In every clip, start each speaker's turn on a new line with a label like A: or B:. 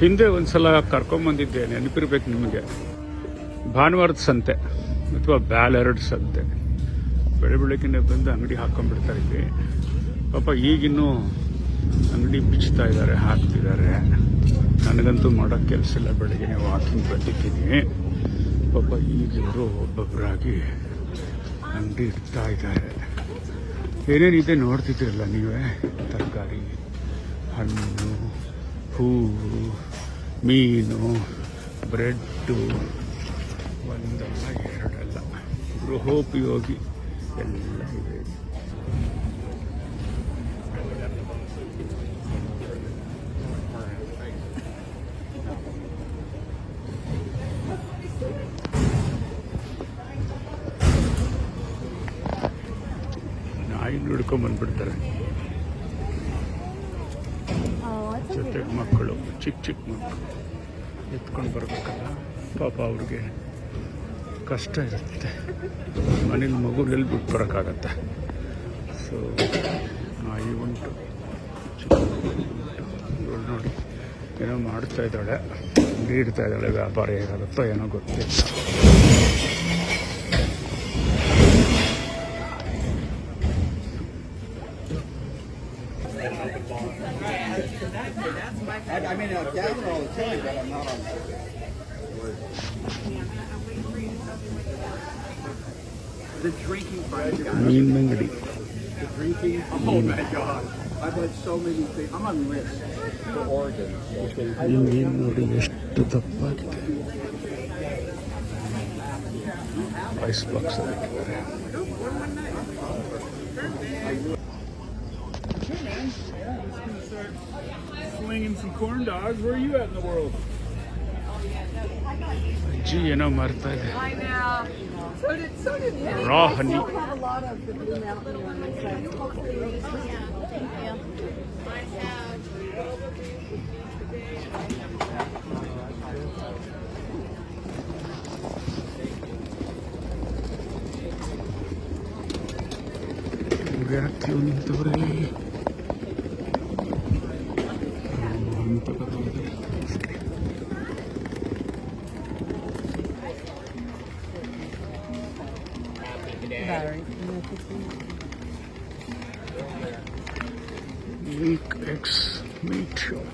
A: ಹಿಂದೆ ಒಂದ್ಸಲ ಕರ್ಕೊಂಬಂದಿದ್ದೆ ನೆನಪಿರ್ಬೇಕು ನಿಮಗೆ. ಭಾನುವಾರದ ಸಂತೆ, ಅಥವಾ ಬ್ಯಾಲೆರಡ್ ಸಂತೆ. ಬೆಳೆ ಬೆಳಕಿನೇ ಬಂದು ಅಂಗಡಿ ಹಾಕೊಂಡ್ಬಿಡ್ತಾ ಇಲ್ಲಿ. ಪಾಪ ಈಗಿನ್ನೂ ಅಂಗಡಿ ಬಿಚ್ತಾ ಇದ್ದಾರೆ, ಹಾಕ್ತಿದ್ದಾರೆ. ನನಗಂತೂ ಮಾಡೋ ಕೆಲಸ ಇಲ್ಲ, ಬೆಳಗ್ಗೆ ವಾಕಿಂಗ್ ಬಂದಿದ್ದೀನಿ. ಪಾಪ ಈಗಿವರು ಒಬ್ಬೊಬ್ಬರಾಗಿ ಅಂಗಡಿ ಇಡ್ತಾ ಇದ್ದಾರೆ. ಏನೇನಿದೆ ನೋಡ್ತಿದ್ದೀರಲ್ಲ ನೀವೇ? ತರಕಾರಿ, ಹಣ್ಣು, ಹೂವು. ಮೀನು ಬ್ರೆಡ್ಡು ಒಂದಲ್ಲ ಎರಡಲ್ಲ. ಗೃಹೋಪಯೋಗಿ ಎಲ್ಲ ಇದೆ. ನಾಯಿ ಹಿಡ್ಕೊಂಡ್ ಬಂದ್ಬಿಡ್ತಾರೆ. ಜೊತೆಗೆ ಮಕ್ಕಳು ಚಿಕ್ಕ ಚಿಕ್ಕ ಮಕ್ಕಳು ಎತ್ಕೊಂಡು ಬರಬೇಕಲ್ಲ? ಪಾಪ ಅವ್ರಿಗೆ ಕಷ್ಟ ಇರುತ್ತೆ. ಮನೇಲಿ ಮಗು ಎಲ್ಲಿ ಬಿಟ್ಟು ಬರೋಕ್ಕಾಗತ್ತೆ ಸೊ ನಾಯಿ ಉಂಟು ನೋಡಿ, ಏನೋ ಮಾಡ್ತಾ ಇದ್ದಾಳೆ ನೀಡ್ತಾ ಇದ್ದಾಳೆ ವ್ಯಾಪಾರ ಹೇಗಾಗುತ್ತೋ ಏನೋ ಗೊತ್ತಿಲ್ಲ.
B: I, I mean, I gather all the time, but I'm not on. The drinking bread guy.
A: ಮೀನ್ ಅಂಗಡಿ
B: The drinking. Oh my God. I've had so many things. I'm on risk for Oregon.
A: ಈ ಮೀನು ನೋಡಿ ಎಷ್ಟು ದಪ್ಪಾಗಿದೆ ice box ಹಾಕಿದ್ದಾರೆ
C: Slinging some corn dogs. Where are you at in the world?
A: ಅಜ್ಜಿ ಏನೋ ಮಾಡ್ತಾ ಇದೆ
D: I know. So did so did Penny.
A: Raw honey
D: have a lot of the Blue Mountain ones.
A: ಯಾಕೆ ನಿಂತವ್ರೆ ಹಣ್ಣು ತಗೋತಾರೆ. ಮಿಲ್ಕ್ ಎಕ್ಸ್ ಮೀಟ್ ಶಾಪ್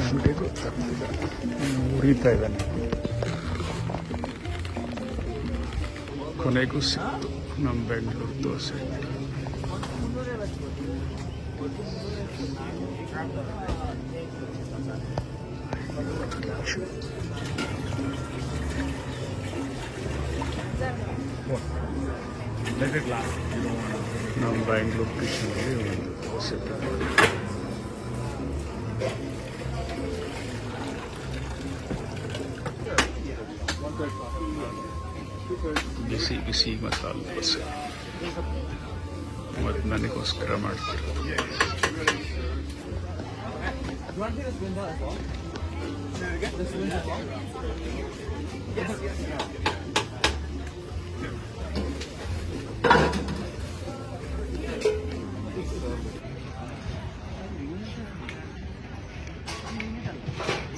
A: ನಮಗೆ ಗೊತ್ತಾಗ್ತಿಲ್ಲ ಇನ್ನು ಉರಿತಾ ಇದ್ದಾನೆ ಕೊನೆಗೂ ಸಿಕ್ತು ನಮ್ಮ ಬೆಂಗಳೂರು ದೋಸೆ ನಮ್ಮ ಬ್ಯಾಂಗ್ಳೂರು ಕಿಚನಲ್ಲಿ ಒಂದು ದೋಸೆ ತಗೊಂಡು ಬಿಸಿ ಬಿಸಿ ಮಸಾಲೆ ದೋಸೆ ಮತ್ತು ನನಗೋಸ್ಕರ ಮಾಡ್ತಿರೋದು.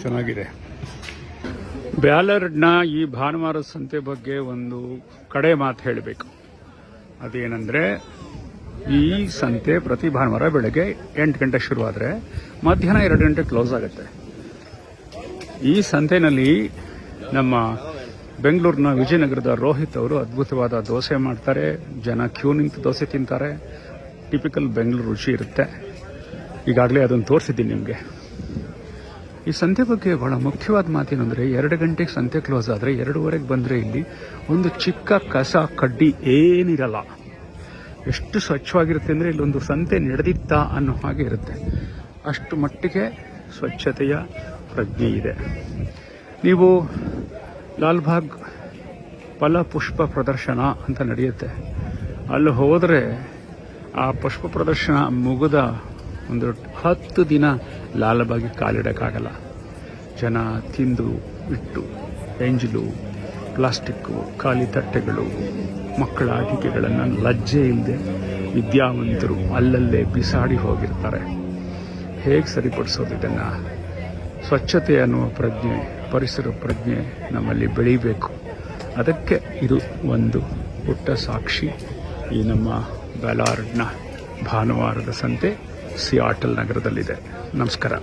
A: ಚೆನ್ನಾಗಿದೆ. ಬ್ಯಾಲರ್ಡ್ನ ಈ ಭಾನುವಾರ ಸಂತೆ ಬಗ್ಗೆ ಒಂದು ಕಡೆ ಮಾತು ಹೇಳಬೇಕು. ಅದೇನೆಂದರೆ ಈ ಸಂತೆ ಪ್ರತಿ ಭಾನುವಾರ ಬೆಳಗ್ಗೆ ಎಂಟು ಗಂಟೆ ಶುರುವಾದರೆ ಮಧ್ಯಾಹ್ನ ಎರಡು ಗಂಟೆ ಕ್ಲೋಸ್ ಆಗುತ್ತೆ. ಈ ಸಂತೆನಲ್ಲಿ ನಮ್ಮ ಬೆಂಗಳೂರಿನ ವಿಜಯನಗರದ ರೋಹಿತ್ ಅವರು ಅದ್ಭುತವಾದ ದೋಸೆ ಮಾಡ್ತಾರೆ. ಜನ ಕ್ಯೂ ನಿಂತು ದೋಸೆ ತಿಂತಾರೆ. ಟಿಪಿಕಲ್ ಬೆಂಗಳೂರು ರುಚಿ ಇರುತ್ತೆ. ಈಗಾಗಲೇ ಅದನ್ನು ತೋರಿಸಿದ್ದೀನಿ ನಿಮಗೆ. ಈ ಸಂತೆ ಬಗ್ಗೆ ಬಹಳ ಮುಖ್ಯವಾದ ಮಾತೇನೆಂದರೆ, ಎರಡು ಗಂಟೆಗೆ ಸಂತೆ ಕ್ಲೋಸ್ ಆದರೆ ಎರಡೂವರೆಗೆ ಬಂದರೆ ಇಲ್ಲಿ ಒಂದು ಚಿಕ್ಕ ಕಸ ಕಡ್ಡಿ ಏನಿರಲ್ಲ. ಎಷ್ಟು ಸ್ವಚ್ಛವಾಗಿರುತ್ತೆ ಅಂದರೆ ಇಲ್ಲೊಂದು ಸಂತೆ ನಡೆದಿತ್ತಾ ಅನ್ನೋ ಹಾಗೆ ಇರುತ್ತೆ. ಅಷ್ಟು ಮಟ್ಟಿಗೆ ಸ್ವಚ್ಛತೆಯ ಪ್ರಜ್ಞೆ ಇದೆ. ನೀವು ಲಾಲ್ಬಾಗ್ ಫಲ ಪುಷ್ಪ ಪ್ರದರ್ಶನ ಅಂತ ನಡೆಯುತ್ತೆ. ಅಲ್ಲಿ ಹೋದರೆ ಆ ಪುಷ್ಪ ಪ್ರದರ್ಶನ ಮುಗಿದ ಒಂದು ಹತ್ತು ದಿನ ಲಾಲ್ಬಾಗಿ ಕಾಲಿಡೋಕ್ಕಾಗಲ್ಲ. ಜನ ತಿಂದು, ಇಟ್ಟು ಎಂಜಲು ಪ್ಲಾಸ್ಟಿಕ್ಕು, ಖಾಲಿ ತಟ್ಟೆಗಳು ಮಕ್ಕಳ ಆಟಿಕೆಗಳನ್ನು ಲಜ್ಜೆ ಇಲ್ಲದೆ ವಿದ್ಯಾವಂತರು ಅಲ್ಲಲ್ಲೇ ಬಿಸಾಡಿ ಹೋಗಿರ್ತಾರೆ. ಹೇಗೆ ಸರಿಪಡಿಸೋದು ಇದನ್ನು? ಸ್ವಚ್ಛತೆ ಅನ್ನುವ ಪ್ರಜ್ಞೆ, ಪರಿಸರ ಪ್ರಜ್ಞೆ ನಮ್ಮಲ್ಲಿ ಬೆಳೀಬೇಕು. ಅದಕ್ಕೆ ಇದು ಒಂದು ಪುಟ್ಟ ಸಾಕ್ಷಿ. ಈ ನಮ್ಮ ಬ್ಯಾಲಾರ್ಡ್ನ ಭಾನುವಾರದ ಸಂತೆ ಸಿಯಾಟಲ್ ನಗರದಲ್ಲಿದೆ. ನಮಸ್ಕಾರ.